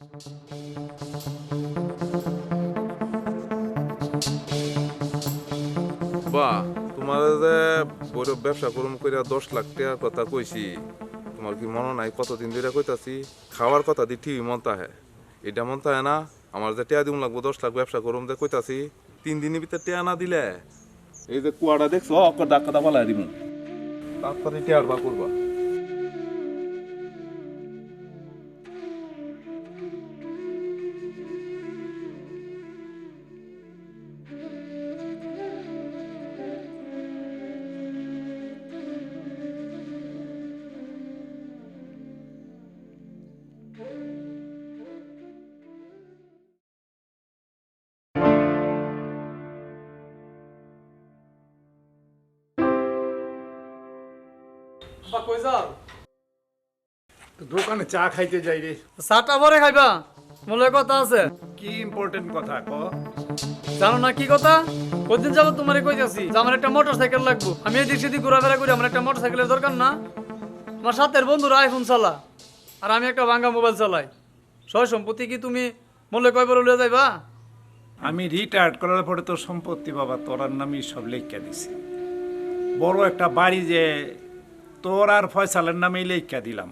বাহ তোমার যে বড় ব্যবসা করুম কইরা দশ লাখ টাকার কথা কইছি, তোমার কি মনে নাই? কতদিন ধরে কইতাছি? খাওয়ার কথা দি ঠিকই মনতা হ্যাঁ এটা মনতা হয় না? আমার যে টেয়া দিম লাগবো, দশ লাখ ব্যবসা করুম যে কইতাছি, তিন দিনের ভিতরে টেয়া না দিলে? এই যে কুয়াটা দেখছ, অকর ডাক্কাটা পালাই দিব তাড়াতাড়ি টেয়ার বা করবা। বা কই যাও? দোকানে চা খাইতে যাই রে। চাটা পরে খাইবা মনে কথা আছে। কি ইম্পর্টেন্ট কথা ক? জানো না কি কথা? কদিন যাব তোমারে কইতাছি যে আমার একটা মোটর সাইকেল লাগবো। আমি এদিক সেদিক ঘোরাফেরা করি আমার একটা মোটর সাইকেলের দরকার না। আমার সাথের বন্ধুরা আইফোন চালা আর আমি একটা ভাঙ্গা মোবাইল চালাই। সয় সম্পত্তি কি তুমি মনে কয় বড় লিয়ে যাইবা? আমি রিটায়ার্ড করার পরে তোর সম্পত্তি বাবা তোরার নামই সব লেখা দিছি। বড় একটা বাড়ি যে তোর আর ফয়সালের নামেই লেখা দিলাম।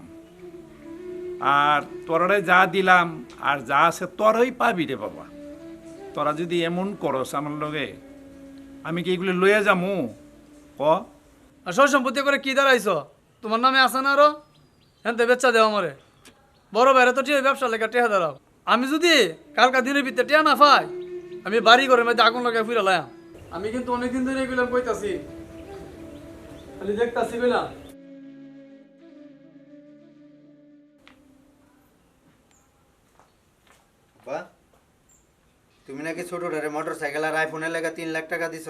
আর তোরারে যা দিলাম আর যা আছে তোরই পাবি রে বাবা। তোরা যদি এমন করস আমার লগে, আমি কি এগুলো লইয়া যামু? ক? আর সম্পত্তি করে কি দাঁড়াইছ? তোমার নামে আছে না আরও? হ্যাঁ তো বেচা দেওয়া আমারে। বড় বাইরে তো ঠিক ব্যবসা লেখা টেহা দাঁড়াও। আমি যদি কালকা দিনের ভিতরে টেহা না পাই, আমি বাড়ি ঘরের মধ্যে আগুন লাগাই ফিরে লাম আমি। কিন্তু অনেকদিন ধরে এগুলো কইতাছি। খালি দেখতাছি কইলাম তুমি নাকি ছোটটারে মোটর সাইকেল আর আইফোনের লেগে তিন লাখ টাকা দিছ?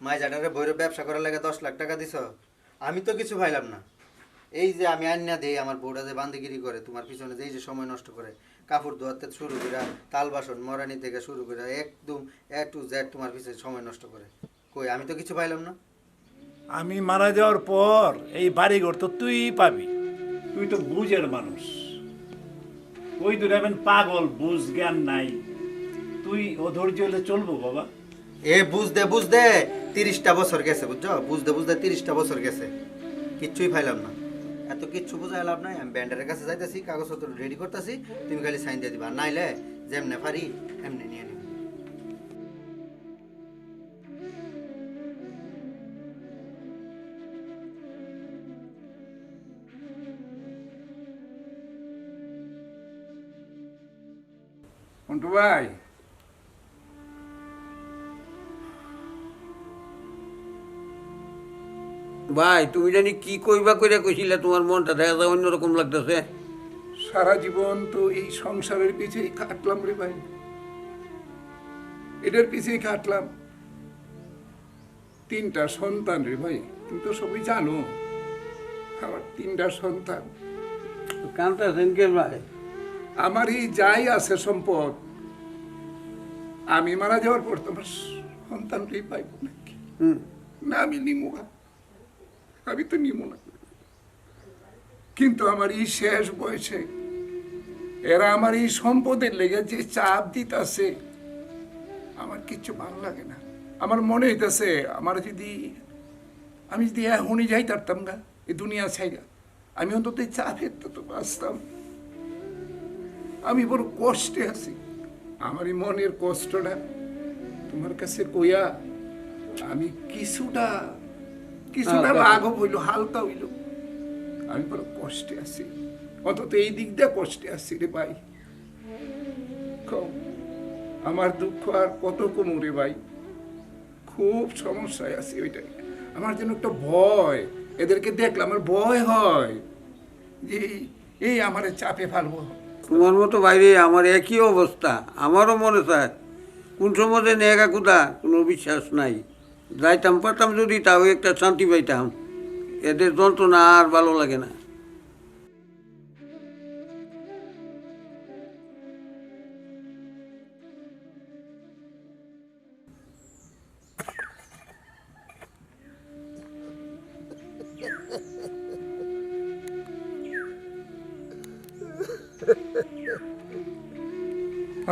মাইজাটারে বইরে ব্যবসা করার লেগে দশ লাখ টাকা দিছ? আমি তো কিছু পাইলাম না। এই যে আমি আন্না দেই আমার বউটা যে বান্দিগিরি করে, তোমার পিছনে যে যে সময় নষ্ট করে, কাপড় ধোয়াতে শুরু করে তাল বাসন মরানি থেকে শুরু করে একদম এ টু জেড তোমার পিছনে সময় নষ্ট করে। কই, আমি তো কিছু পাইলাম না। আমি মারা যাওয়ার পর এই বাড়িঘর তো তুই পাবি। তুই তো বুঝের মানুষ। ওই এমন পাগল, বুঝ জ্ঞান নাই। তুই অধৈর্য হলে চলবো বাবা। এ বুঝতে বুঝতে। তিরিশটা বছর গেছে বুঝছ? বুঝতে বুঝতে তিরিশটা বছর গেছে। কিচ্ছুই পাইলাম না। এত কিচ্ছু বোঝাই লাভ নাই। আমি ব্যান্ডারের কাছে যাইতেছি কাগজপত্র রেডি করতেছি। তুমি খালি সাইন দিয়ে দিবা। নাইলে যেমনে পারি এমনি নিয়ে নিবি। ভাই। ভাই তুমি জানি কি কইবা কইরা কইছিলে তোমার মনটা দেখা যায় অন্যরকম লাগতেছে। সারা জীবন তো এই সংসারের পিছেই কাটলাম রে ভাই। এটার পিছেই কাটলাম তিনটা সন্তান রে ভাই তুমি তো সবই জানো। আমার তিনটা সন্তান। কান্তাছেন কে ভাই? আমার এই যাই আছে সম্পদ আমি মারা যাওয়ার পর তোমার সন্তানটাই পাইব নাকি? হুম। না আমি নিমু না। আমি তো নিমু না। কিন্তু আমার এই শেষ বয়সে এরা আমার এই সম্পদের লেগে যে চাপ দিতেছে, আমার কিচ্ছু ভালো লাগে না। আমার মনে হইতেছে, আমার যদি, আমি যদি এখনই যাই পারতাম গা, এই দুনিয়া ছাইরা আমি অন্তত এই চাপের তো বাঁচতাম। আমি বড় কষ্টে আছি। আমার এই মনের কষ্টটা তোমার কাছে কইয়া আমি কিছুটা কিছুটা লাঘব হইল হালকা হইল। আমি বড় কষ্টে আছি। অন্তত এই দিক দিয়ে কষ্টে আছি রে ভাই। আমার দুঃখ আর কত কমু রে ভাই। খুব সমস্যায় আছি ওইটাই। আমার যেন একটা ভয় এদেরকে দেখলে আমার ভয় হয় যে এই- আমার চাপে ফেলব। তোমার মতো বাইরে আমার একই অবস্থা আমারও মনে চায় কোন সময় নেগা কুদা কোনো বিশ্বাস নাই। যাইতাম, পারতাম যদি তাও একটা শান্তি পাইতাম। এদের যন্ত্রণা আর ভালো লাগে না।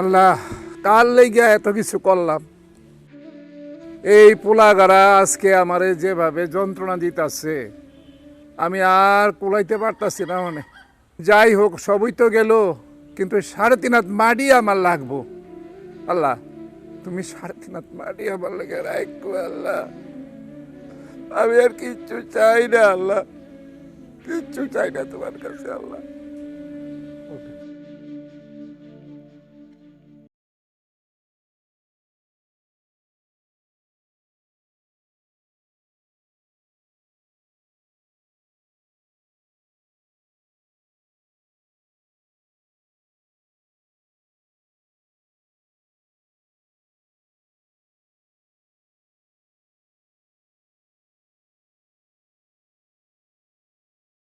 আল্লাহ কাল লেগে এত কিছু করলাম? এই পোলাগারা আজকে আমারে যেভাবে যন্ত্রণা দিতাছে, আমি আর কুলাইতে পারতাছি না মানে। যাই হোক, সবই তো গেল, কিন্তু সাড়ে তিন হাত মাটি আমার লাগবো। আল্লাহ, তুমি সাড়ে তিন হাত মাটি আমার লাগে রাখো আল্লাহ। আমি আর কিচ্ছু চাই না আল্লাহ, কিচ্ছু চাই না তোমার কাছে আল্লাহ।